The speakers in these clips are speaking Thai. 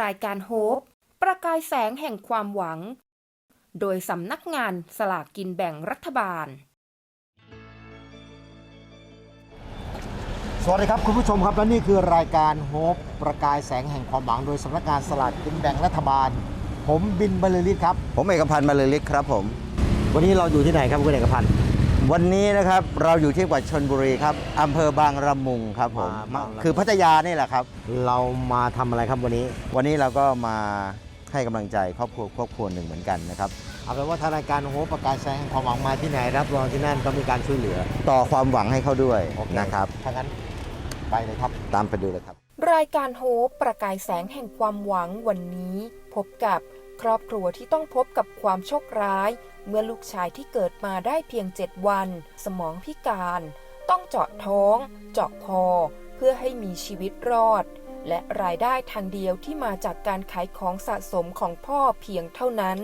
รายการโฮปประกายแสงแห่งความหวัง โดยสำนักงานสลากกินแบ่งรัฐบาล สวัสดีครับคุณผู้ชมครับและนี่คือรายการโฮปประกายแสงแห่งความหวัง โดยสำนักงานสลากกินแบ่งรัฐบาล ผมบินบรรลือฤทธิ์ครับ ผมเอกพันธ์มาเลยลิกครับผม วันนี้เราอยู่ที่ไหนครับคุณเอกพันธ์ วันนี้นะครับเราอยู่ที่จังหวัดชนบุรีครับอำเภอบางระมุงครับผมมาบางระมุง คือพัทยานี่แหละครับ เรามาทำอะไรครับวันนี้ วันนี้เราก็มาให้กำลังใจครอบครัวครอบครัวหนึ่งเหมือนกันนะครับ เอาเป็นว่าทางรายการโฮปประกายแสงแห่งความหวังมาที่ไหนรับรองที่นั่นก็มีการช่วยเหลือต่อความหวังให้เขาด้วยโอเคนะครับ ถ้างั้นไปเลยครับ ตามไปดูเลยครับ รายการโฮปประกายแสงแห่งความหวังวันนี้ พบกับ ครอบครัวที่ต้องพบกับความโชคร้าย เมื่อลูกชายที่เกิดมาได้เพียง7วัน สมองพิการ ต้องเจาะท้อง เจาะคอ เพื่อให้มีชีวิตรอด และรายได้ทางเดียวที่มาจากการขายของสะสมของพ่อเพียงเท่านั้น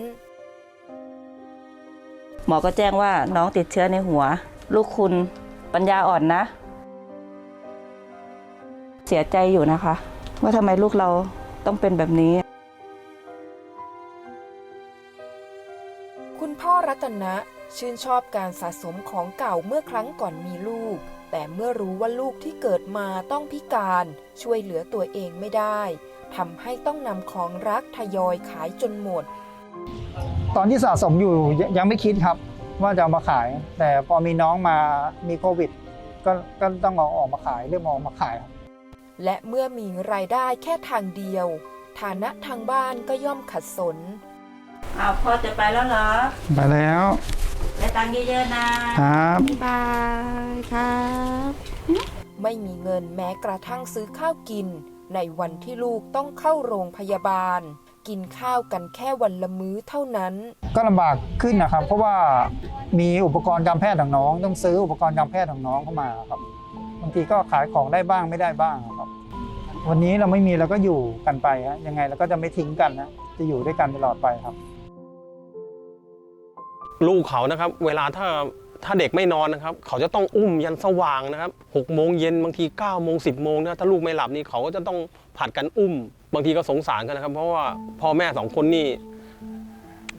หมอก็แจ้งว่าน้องติดเชื้อในหัว ลูกคุณปัญญาอ่อนนะ เสียใจอยู่นะคะ ว่าทำไมลูกเราต้องเป็นแบบนี้ ตนะชื่นชอบการสะสมของเก่าเมื่อครั้งก่อนมีลูก แต่เมื่อรู้ว่าลูกที่เกิดมาต้องพิการ ช่วยเหลือตัวเองไม่ได้ทำให้ต้องนำของรักทยอยขายจนหมด ตอนที่สะสมอยู่ยยังไม่คิดครับ ว่าจะเอามาขาย แต่พอมีน้องมามีโควิด ก็ก็ต้องเอาออกมาขายเริ่มเอาออกมาขายครับและเมื่อมีรายได้แค่ทางเดียว ฐานะทางบ้านก็ย่อมขัดสน อ้าวพ่อจะไปแล้วเหรอ ไปแล้วได้ตังค์เยอะๆนะครับบ๊ายบายครับ ไม่มีเงินแม้กระทั่งซื้อข้าวกิน ในวันที่ลูกต้องเข้าโรงพยาบาล กินข้าวกันแค่วันละมื้อเท่านั้น ก็ลำบากขึ้นนะครับ เพราะว่ามีอุปกรณ์การแพทย์ของน้อง ต้องซื้ออุปกรณ์การแพทย์ของน้องเข้ามาครับบางทีก็ขายของได้บ้างไม่ได้บ้างครับ วันนี้เราไม่มีเราก็อยู่กันไปฮะยังไงเราก็จะไม่ทิ้งกันนะจะอยู่ด้วยกันตลอดไปครับ ลูกเขานะครับ เวลาถ้าถ้าเด็กไม่นอนนะครับ เขาจะต้องอุ้มยันสว่างนะครับหกโมงเย็นบางที9ก้าโมงสิบโมงนะถ้าลูกไม่หลับนี่เขาก็จะต้องผัดกันอุ้ม บางทีก็สงสารกันนะครับ เพราะว่าพ่อแม่สองคนนี่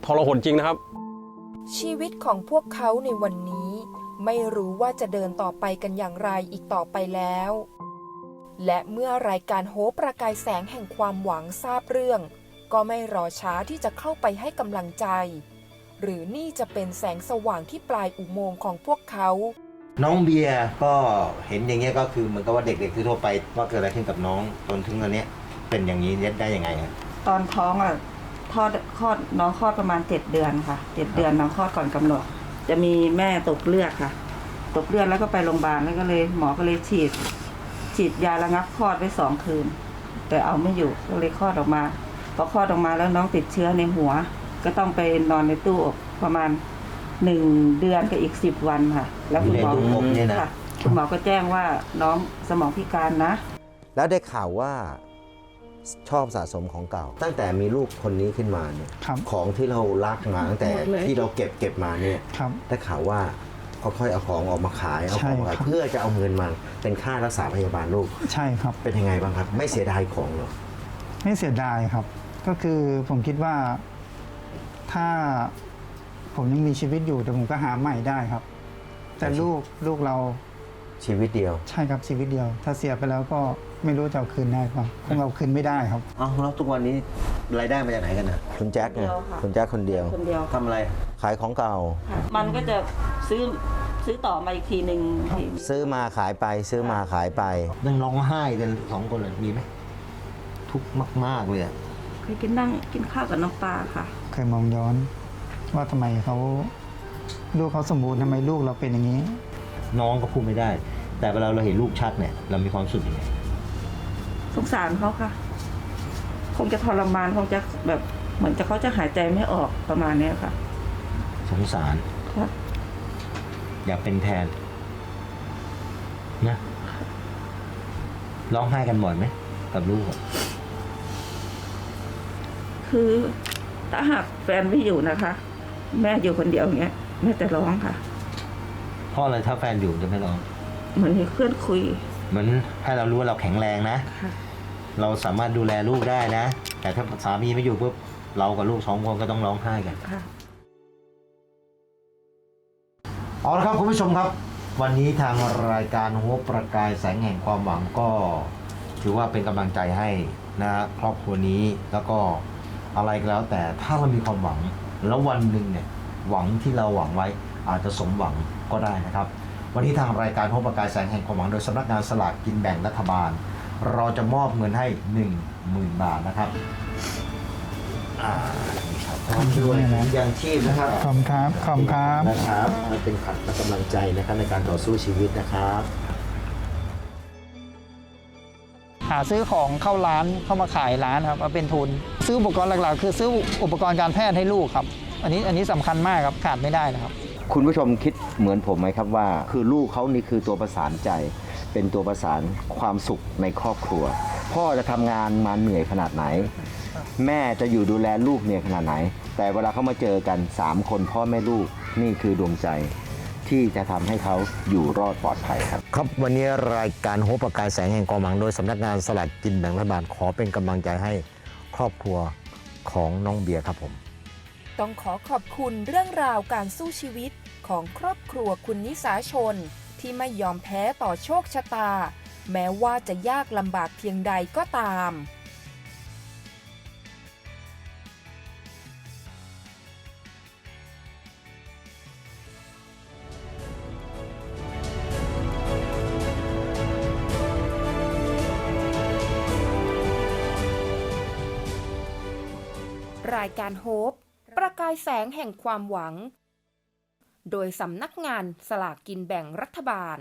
ทรหดจริงนะครับ ชีวิตของพวกเขาในวันนี้ ไม่รู้ว่าจะเดินต่อไปกันอย่างไรอีกต่อไปแล้ว และเมื่อรายการโฮปประกายแสงแห่งความหวังทราบเรื่อง ก็ไม่รอช้าที่จะเข้าไปให้กำลังใจ หรือนี่จะเป็นแสงสว่างที่ปลายอุโมงค์ของพวกเขา น้องเบียร์ก็เห็นอย่างเงี้ยก็คือเหมือนกับว่าเด็กๆทั่วไปว่าเกิดอะไรขึ้นกับน้องจนถึงตอนเนี้ยเป็นอย่างนี้ได้ยังไงครับ ตอนท้องอะทอดคลอดน้องคลอดประมาณเจ็ดเดือนค่ะเจ็ดเดือนน้องคลอดก่อนกำหนด จะมีแม่ตกเลือดค่ะ ตกเลือดแล้วก็ไปโรงพยาบาลแล้วก็เลยหมอก็เลยฉีด ฉีดยาระงับคลอดไว้สองคืน แต่เอาไม่อยู่ก็เลยคลอดออกมาพอคลอดออกมาแล้วน้องติดเชื้อในหัว ก็ต้องไปนอนในตู้อบประมาณหนึ่งเดือนกับอีกสิบวันค่ะ แล้วคุณหมออยู่ในตู้อบเนี่ยนะ ค่ะคุณหมอก็แจ้งว่าน้องสมองพิการนะ แล้วได้ข่าวว่าชอบสะสมของเก่า ตั้งแต่มีลูกคนนี้ขึ้นมาเนี่ยครับของที่เรารักมาตั้งแต่หมดเลย ที่เราเก็บเก็บมาเนี่ยครับ ได้ข่าวว่าค่อยๆเอาของออกมาขายเอาของมาขายใช่ครับ เพื่อจะเอาเงินมาเป็นค่ารักษาพยาบาลลูกใช่ครับ เป็นยังไงบ้างครับ ไม่เสียดายของเหรอ ไม่เสียดายครับ ก็คือผมคิดว่า ถ้าผมยังมีชีวิตอยู่แต่ผมก็หาใหม่ได้ครับ แต่ลูกลูกเราชีวิตเดียว ใช่ครับชีวิตเดียว ถ้าเสียไปแล้วก็ไม่รู้จะเอาคืนได้ครับคงเอาคืนไม่ได้ครับอ้าวแล้วทุกวันนี้รายได้มาจากไหนกันนะคุณแจ็คไงคนเดียวค่ะ คุณแจ็คคนเดียว คนเดียว ทำอะไร ขายของเก่าค่ะมันก็จะซื้อซื้อต่อมาอีกทีหนึ่งซื้อมาขายไปซื้อมาขายไป นั่งร้องไห้กันสองคนเลยมีไหมทุกข์มาก ๆ เลยอะ เคยกินนั่งกินข้าวกับน้องปลาค่ะ เคยมองย้อน ว่าทำไมเขาลูกเขาสมบูรณ์ทำไมลูกเราเป็นอย่างนี้ น้องก็พูดไม่ได้ แต่เวลาเราเห็นลูกชักเนี่ย เรามีความรู้สึกยังไงสงสารเขาค่ะ คงจะทรมานคงจะแบบเหมือนจะเขาจะหายใจไม่ออกประมาณเนี้ยค่ะ สงสาร ค่ะอยากเป็นแทนนะร้องไห้กันบ่อยไหมกับลูกอะ คือถ้าหากแฟนไม่อยู่นะคะ แม่อยู่คนเดียวอย่างเงี้ยแม่จะร้องค่ะ เพราะอะไรถ้าแฟนอยู่จะไม่ร้อง เหมือนมีเพื่อนคุย เหมือนให้เรารู้ว่าเราแข็งแรงนะ ค่ะ เราสามารถดูแลลูกได้นะ แต่ถ้าสามีไม่อยู่ปุ๊บเรากับลูกสองคนก็ต้องร้องไห้กัน ค่ะ เอาละครับคุณผู้ชมครับ วันนี้ทางรายการหัวประกายแสงแห่งความหวังก็ ถือว่าเป็นกำลังใจให้นะฮะครอบครัวนี้แล้วก็ อะไรก็แล้ว แต่ถ้าเรามีความหวังแล้ววันหนึ่งเนี่ยหวังที่เราหวังไว้อาจจะสมหวังก็ได้นะครับ วันนี้ทางรายการหัวประกายแสงแห่งความหวังโดยสำนักงานสลากกินแบ่งรัฐบาล เราจะมอบเงินให้ 1 0,000 บาทนะครับอ่านี่ครับพร้อมด้วยถุงยางชีพนะครับขอบคุณครับขอบคุณครับนะครับมันเป็นขัดและกำลังใจนะครับในการต่อสู้ชีวิตนะครับ หาซื้อของเข้าร้านเข้ามาขายร้านครับเอาเป็นทุน ซื้ออุปกรณ์หลักๆ คือซื้ออุปกรณ์การแพทย์ให้ลูกครับ อันนี้อันนี้สำคัญมากครับขาดไม่ได้นะครับ คุณผู้ชมคิดเหมือนผมไหมครับว่า คือลูกเขานี่คือตัวประสานใจ เป็นตัวประสานความสุขในครอบครัว พ่อจะทำงานมาเหนื่อยขนาดไหน แม่จะอยู่ดูแลลูกเหนื่อยขนาดไหน แต่เวลาเขามาเจอกัน 3 คนพ่อแม่ลูกนี่คือดวงใจที่จะทำให้เขาอยู่รอดปลอดภัยครับ ครับวันนี้รายการโฮปประกายแสงแห่งความหวังโดยสำนักงานสลากกินแบ่งรัฐบาลขอเป็นกำลังใจให้ ครอบครัวของน้องเบียร์ครับผม ต้องขอขอบคุณเรื่องราวการสู้ชีวิตของครอบครัวคุณนิสาชน ที่ไม่ยอมแพ้ต่อโชคชะตา แม้ว่าจะยากลำบากเพียงใดก็ตาม รายการโฮปประกายแสงแห่งความหวัง โดยสำนักงานสลากกินแบ่งรัฐบาล